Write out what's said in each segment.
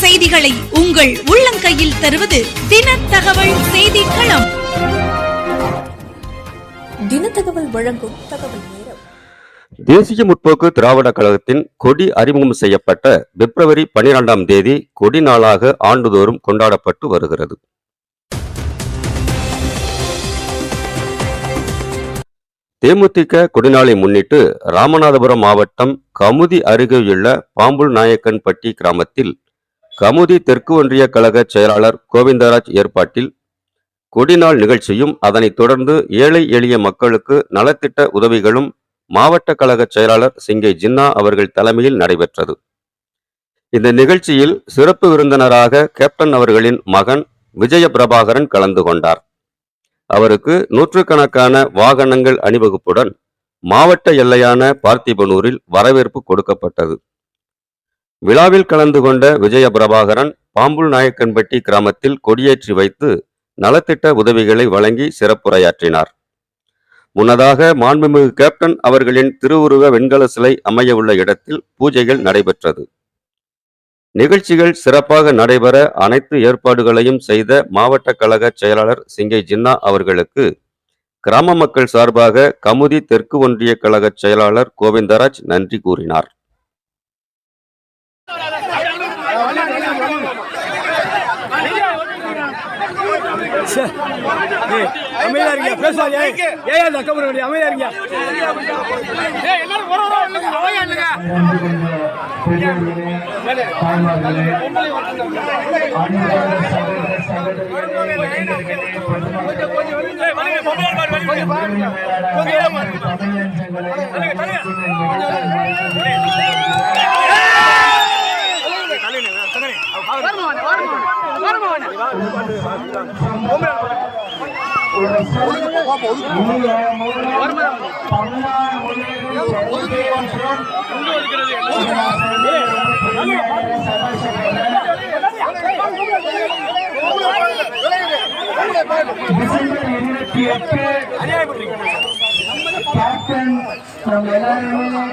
செய்திகளை உங்கள் உள்ளங்கையில் தருவது தின தகவல் செய்தி களம் தினத்தகவல் வழங்கும் தகவல் நேரம். தேசிய முற்போக்கு திராவிட கழகத்தின் கொடி அறிமுகம் செய்யப்பட்ட பிப்ரவரி பனிரெண்டாம் தேதி கொடி நாளாக ஆண்டுதோறும் கொண்டாடப்பட்டு வருகிறது. தேமுதிக கொடிநாளை முன்னிட்டு ராமநாதபுரம் மாவட்டம் கமுதி அருகேயுள்ள பாம்புல் நாயக்கன்பட்டி கிராமத்தில் கமுதி தெற்கு ஒன்றிய கழக செயலாளர் கோவிந்தராஜ் ஏற்பாட்டில் கொடிநாள் நிகழ்ச்சியும் அதனைத் தொடர்ந்து ஏழை எளிய மக்களுக்கு நலத்திட்ட உதவிகளும் மாவட்ட கழக செயலாளர் சிங்கை ஜின்னா அவர்கள் தலைமையில் நடைபெற்றது. இந்த நிகழ்ச்சியில் சிறப்பு விருந்தினராக கேப்டன் அவர்களின் மகன் விஜய பிரபாகரன் கலந்து கொண்டார். அவருக்கு நூற்றுக்கணக்கான வாகனங்கள் அணிவகுப்புடன் மாவட்ட எல்லையான பார்த்திபனூரில் வரவேற்பு கொடுக்கப்பட்டது. விழாவில் கலந்து கொண்ட விஜய பிரபாகரன் பாம்புல் நாயக்கன்பட்டி கிராமத்தில் கொடியேற்றி வைத்து நலத்திட்ட உதவிகளை வழங்கி சிறப்புரையாற்றினார். முன்னதாக மாண்புமிகு கேப்டன் அவர்களின் திருவுருவ வெண்கல சிலை அமையவுள்ள இடத்தில் பூஜைகள் நடைபெற்றது. நிகழ்ச்சிகள் சிறப்பாக நடைபெற அனைத்து ஏற்பாடுகளையும் செய்த மாவட்ட கழக செயலாளர் சிங்கை ஜின்னா அவர்களுக்கு கிராம மக்கள் சார்பாக கமுதி தெற்கு ஒன்றிய கழக செயலாளர் கோவிந்தராஜ் நன்றி கூறினார். அமைதியா இருங்க. பேசாதீங்க. ஏய், ஏன் அந்த அக்கா முன்னாடி அமைதியா இருங்க. பெரியவர்களே, டிசம்பர் இருபத்தி எட்டு கேப்டன் நம்ம எல்லாருமே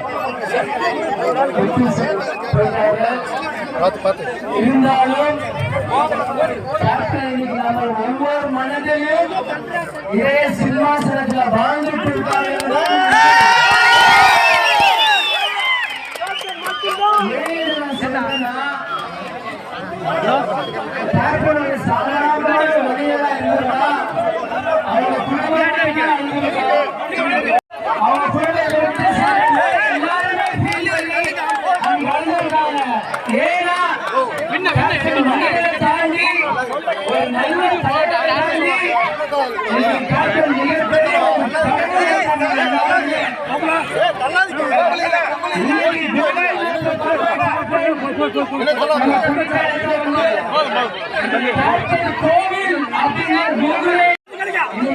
வெற்றி பெற்றார்கள். இருந்தாலும் ஒவ்வொரு மனதிலும் இதே சிம்மாசனத்தில் வாழ்ந்துட்டு இருக்காங்க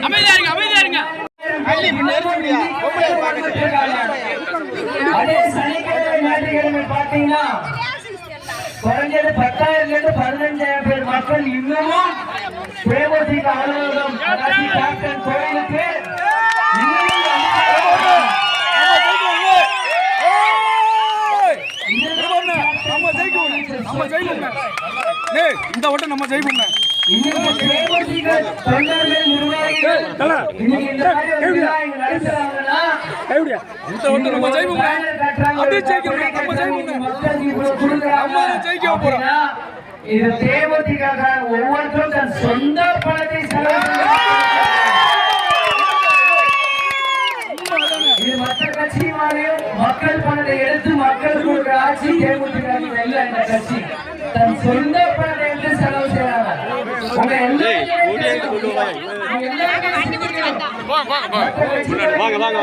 அமைதியா இருங்க அமைதியா இருங்க அதே சனிக்கிழமை ஞாயிற்றுக்கிழமை குறைஞ்சது இருந்து பதினஞ்சாயிரம் பேர் மக்கள் இன்னமும் தேமுதிக அலுவலகம் கேப்டன் கோயிலுக்கு இந்த வட்டம் நம்ம இன்னைக்கு இந்த வட்டம் நம்ம ஜெயிக்கணும் அப்படியே ஜெயிக்கணும் நம்ம ஜெயிக்கணும் நம்ம ஜெயிக்க போறோம். இது தேமுதிக ஒவ்வொருத்தரும் தன் சொந்த பணத்தை செலவு செய்து இது மற்ற கட்சி மாதிரியும் மக்கள் பணத்தை எடுத்து மக்கள் கொடுக்குற ஆட்சி தேமுதிக இல்ல இந்த கட்சி. தன் சொந்த பணத்தை எடுத்து செலவு செய்யறாங்க வாங்க. வாங்க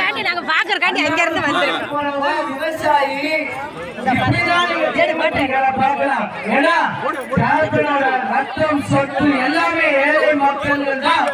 காண்டி நாங்க பாக்குறக்காண்டி அங்க இருந்து வந்திருக்கோம். விவசாயி ரத்தம் சொத்து எல்லாமே ஏழை மக்கள் தான்.